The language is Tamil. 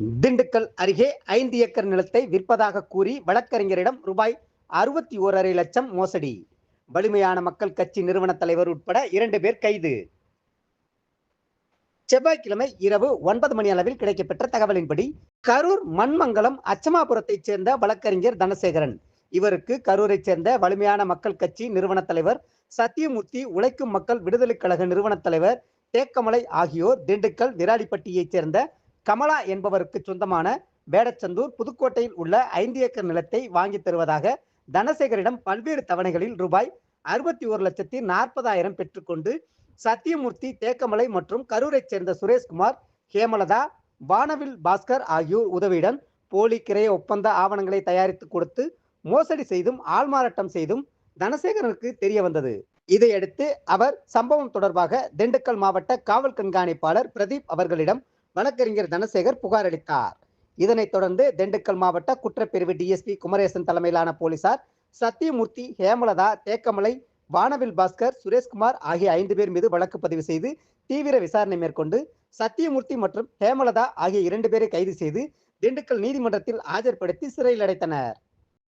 திண்டுக்கல் அருகே ஐந்து ஏக்கர் நிலத்தை விற்பதாக கூறி வழக்கறிஞரிடம் ரூபாய் அறுபத்தி ஓரரை லட்சம் மோசடி. வலிமையான மக்கள் கட்சி நிறுவன தலைவர் உட்பட இரண்டு பேர் கைது. செவ்வாய்க்கிழமை இரவு ஒன்பது மணி அளவில் கிடைக்கப்பெற்ற தகவலின்படி கரூர் மண்மங்கலம் அச்சமாபுரத்தைச் சேர்ந்த வழக்கறிஞர் தனசேகரன். இவருக்கு கரூரைச் சேர்ந்த வலிமையான மக்கள் கட்சி நிறுவன தலைவர் சத்தியமூர்த்தி உழைக்கும் மக்கள் விடுதலைக் கழக நிறுவன தலைவர் தேக்கமலை ஆகியோர் திண்டுக்கல் விராலிப்பட்டியைச் சேர்ந்த கமலா என்பவருக்கு சொந்தமான வேடச்சந்தூர் புதுக்கோட்டையில் உள்ள ஐந்து ஏக்கர் நிலத்தை வாங்கி தருவதாக தனசேகரிடம் பல்வேறு தவணைகளில் ரூபாய் அறுபத்தி ஒரு லட்சத்தி நாற்பதாயிரம் பெற்றுக்கொண்டு சத்தியமூர்த்தி தேக்கமலை மற்றும் கரூரைச் சேர்ந்த சுரேஷ்குமார் ஹேமலதா வானவில் பாஸ்கர் ஆகியோர் உதவியுடன் போலி கிரைய ஒப்பந்த ஆவணங்களை தயாரித்து கொடுத்து மோசடி செய்தும் ஆள்மாறாட்டம் செய்தும் தனசேகரனுக்கு தெரிய வந்தது. இதையடுத்து அவர் சம்பவம் தொடர்பாக திண்டுக்கல் மாவட்ட காவல் கண்காணிப்பாளர் பிரதீப் அவர்களிடம் வழக்கறிஞர் தனசேகர் புகார் அளித்தார். இதனைத் தொடர்ந்து திண்டுக்கல் மாவட்ட குற்றப்பிரிவு டிஎஸ்பி குமரேசன் தலைமையிலான போலீசார் சத்தியமூர்த்தி ஹேமலதா தேக்கமலை வானவில் பாஸ்கர் சுரேஷ்குமார் ஆகிய ஐந்து பேர் மீது வழக்கு பதிவு செய்து தீவிர விசாரணை மேற்கொண்டு சத்தியமூர்த்தி மற்றும் ஹேமலதா ஆகிய இரண்டு பேரை கைது செய்து திண்டுக்கல் நீதிமன்றத்தில் ஆஜர்படுத்தி சிறையில் அடைத்தனர்.